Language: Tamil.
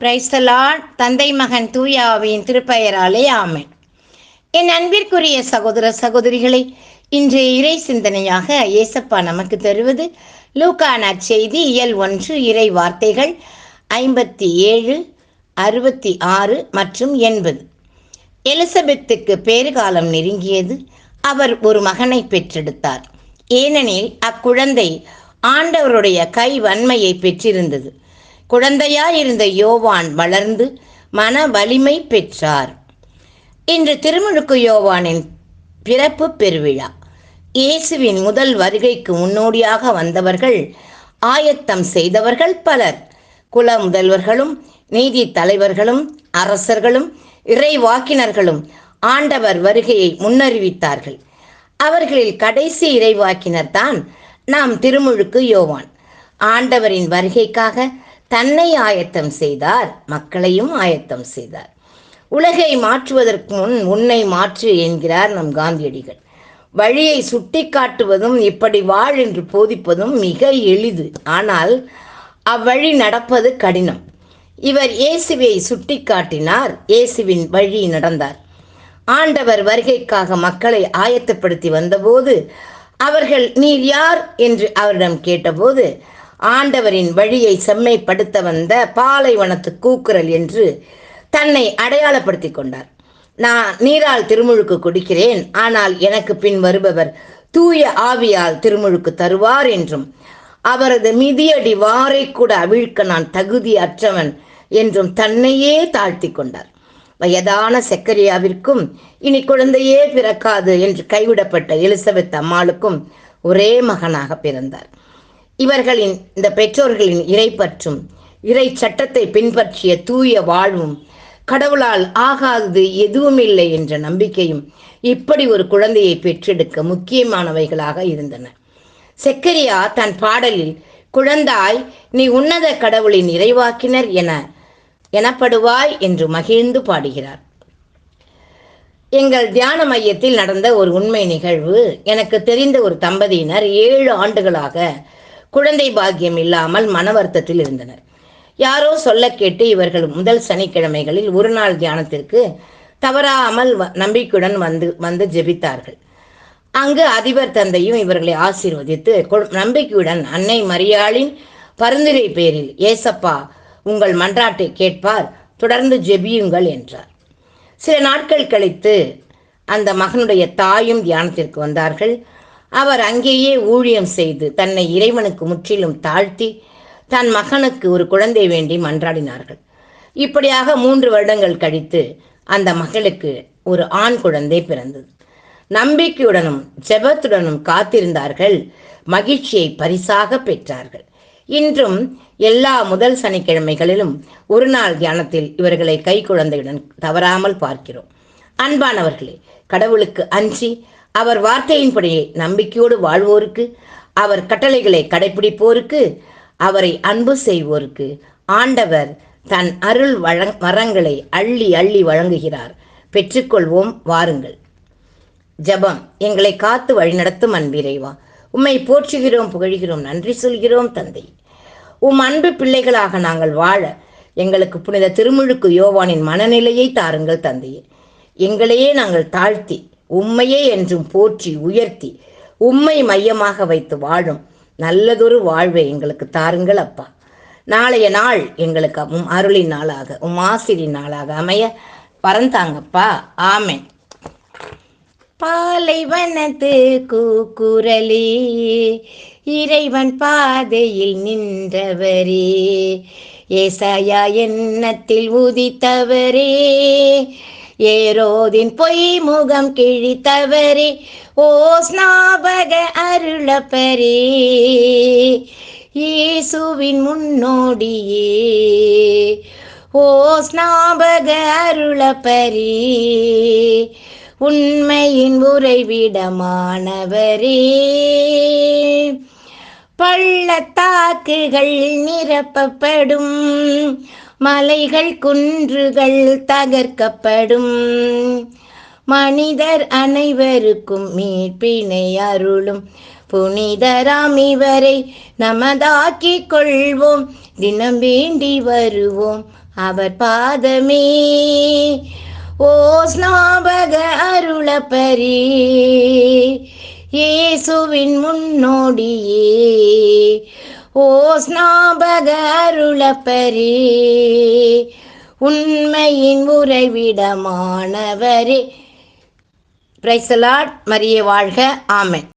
பிரைஸ்தலான் தந்தை மகன் தூயாவின் திருப்பெயராலே ஆமை என் அன்பிற்குரிய சகோதர சகோதரிகளை இன்று இறை சிந்தனையாக ஏசப்பா நமக்கு தருவது லூக்கா அச்செய்தி இயல் ஒன்று இறை வார்த்தைகள் ஐம்பத்தி ஏழு அறுபத்தி ஆறு மற்றும் எண்பது. எலிசபெத்துக்கு பேறுகாலம் நெருங்கியது அவர் ஒரு மகனை பெற்றெடுத்தார். ஏனெனில் அக்குழந்தை ஆண்டவருடைய கை வன்மையை பெற்றிருந்தது. குழந்தையாயிருந்த யோவான் வளர்ந்து மன வலிமை பெற்றார். இன்று திருமுழுக்கு யோவானின் பிறப்பு பெருவிழா. இயேசுவின் முதல் வருகைக்கு முன்னோடியாக வந்தவர்கள் ஆயத்தம் செய்தவர்கள் பலர். குல முதல்வர்களும் நீதி தலைவர்களும் அரசர்களும் இறைவாக்கினர்களும் ஆண்டவர் வருகையை முன்னறிவித்தார்கள். அவர்களில் கடைசி இறைவாக்கினர் தான் நாம் திருமுழுக்கு யோவான். ஆண்டவரின் வருகைக்காக தன்னை ஆயத்தம் செய்தார் மக்களையும் ஆயத்தம் செய்தார். உலகை மாற்றுவதற்கு முன் உன்னை மாற்று என்கிறார் நம் காந்தியடிகள். வழியை சுட்டி காட்டுவதும் இப்படி வாழ் என்று போதிப்பதும் மிக எளிது. ஆனால் அவ்வழி நடப்பது கடினம். இவர் இயேசுவை சுட்டி காட்டினார் இயேசுவின் வழி நடந்தார். ஆண்டவர் வருகைக்காக மக்களை ஆயத்தப்படுத்தி வந்தபோது அவர்கள் நீர் யார்? என்று அவரிடம் கேட்டபோது ஆண்டவரின் வழியை செம்மைப்படுத்த வந்த பாலைவனத்து கூக்குரல் என்று தன்னை அடையாளப்படுத்தி கொண்டார். நான் நீரால் திருமுழுக்கு குடிக்கிறேன் ஆனால் எனக்கு பின் வருபவர் தூய ஆவியால் திருமுழுக்கு தருவார் என்றும் அவரது மிதியடி வாரை கூட அவிழ்க்க நான் தகுதி அற்றவன் என்றும் தன்னையே தாழ்த்தி கொண்டார். வயதான செக்கரியாவிற்கும் இனி குழந்தையே பிறக்காது என்று கைவிடப்பட்ட எலிசபெத் அம்மாளுக்கும் ஒரே மகனாக பிறந்தார். இவர்களின் இந்த பெற்றோர்களின் இறைப்பற்றும் இறை சட்டத்தை பின்பற்றிய தூய வாழ்வும் கடவுளால் ஆகாதது எதுவும் இல்லை என்ற நம்பிக்கையும் இப்படி ஒரு குழந்தையை பெற்றெடுக்க முக்கியமானவைகளாக இருந்தன. செக்கரியா தன் பாடலில் குழந்தாய் நீ உன்னத கடவுளின் இறைவாக்கினர் என எனப்படுவாய் என்று மகிழ்ந்து பாடுகிறார். எங்கள் தியான மையத்தில் நடந்த ஒரு உண்மை நிகழ்வு எனக்கு தெரிந்த ஒரு தம்பதியினர் ஏழு ஆண்டுகளாக குழந்தை பாக்கியம் இல்லாமல் மன வருத்தத்தில் இருந்தனர். யாரோ சொல்ல கேட்டு இவர்கள் முதல் சனிக்கிழமைகளில் ஒரு நாள் தியானத்திற்கு தவறாமல் நம்பிக்கையுடன் வந்து வந்து ஜெபித்தார்கள். அங்கு அதிபர் தந்தையும் இவர்களை ஆசீர்வதித்து நம்பிக்கையுடன் அன்னை மரியாளின் பரிந்துரை பேரில் ஏசப்பா உங்கள் மன்றாட்டை கேட்பார் தொடர்ந்து ஜெபியுங்கள் என்றார். சில நாட்கள் கழித்து அந்த மகனுடைய தாயும் தியானத்திற்கு வந்தார்கள். அவர் அங்கேயே ஊழியம் செய்து தன்னை இறைவனுக்கு முற்றிலும் தாழ்த்தி தன் மகனுக்கு ஒரு குழந்தை வேண்டி மன்றாடினார்கள். இப்படியாக மூன்று வருடங்கள் கழித்து அந்த மகளுக்கு ஒரு ஆண் குழந்தை பிறந்தது. நம்பிக்கையுடனும் ஜெபத்துடனும் காத்திருந்தார்கள். மகிழ்ச்சியை பரிசாக பெற்றார்கள். இன்றும் எல்லா முதல் சனிக்கிழமைகளிலும் ஒரு நாள் தியானத்தில் இவர்களை கை குழந்தையுடன் தவறாமல் பார்க்கிறோம். அன்பானவர்களே கடவுளுக்கு அஞ்சி அவர் வார்த்தையின்படி நம்பிக்கையோடு வாழ்வோருக்கு அவர் கட்டளைகளை கடைபிடிப்போருக்கு அவரை அன்பு செய்வோருக்கு. ஆண்டவர் தன் அருள் வழங் மரங்களை அள்ளி அள்ளி வழங்குகிறார். பெற்றுக்கொள்வோம் வாருங்கள். ஜபம் எங்களை காத்து வழிநடத்தும் அன்பிறைவா. உம்மை போற்றுகிறோம் புகழ்கிறோம் நன்றி சொல்கிறோம் தந்தை. உம் அன்பு பிள்ளைகளாக நாங்கள் வாழ எங்களுக்கு புனித திருமுழுக்கு யோவானின் மனநிலையை தாருங்கள் தந்தையே. எங்களையே நாங்கள் தாழ்த்தி உம்மையே என்றும் போற்றி உயர்த்தி உம்மை மையமாக வைத்து வாழும் நல்லதொரு வாழ்வை எங்களுக்கு தாருங்கள் அப்பா. நாளைய நாள் எங்களுக்கு உம் அருளின் நாளாக உம் ஆசிரியின் நாளாக அமைய பறந்தாங்கப்பா ஆமேன். பாலைவனத்து கூக்குரலே இறைவன் பாதையில் நின்றவரே ஏசாயா எண்ணத்தில் உதித்தவரே ஏரோதின் பொய் முகம் கிழித்தவரே ஓ ஸ்நாபக அருளப்பரே. இயேசுவின் முன்னோடியே ஓ ஸ்நாபக அருளப்பரே. உண்மையின் உறைவிடமானவரே. பள்ளத்தாக்குகள் நிரப்பப்படும் மலைகள் குன்றுகள் தகர்க்கப்படும். மனிதர் அனைவருக்கும் மீட்பினை அருளும். புனிதராம் இவரை நமதாக்கிக் கொள்வோம். தினம் வேண்டி வருவோம் அவர் பாதமே. ஓ ஸ்நாபக அருளப்பரி. ஏசுவின் முன்னோடியே. ஓ ஸ்நாபகருளப்பரே உண்மையின் உறைவிடமானவரே. பிரைசலாட் மரிய வாழ்க. ஆமென்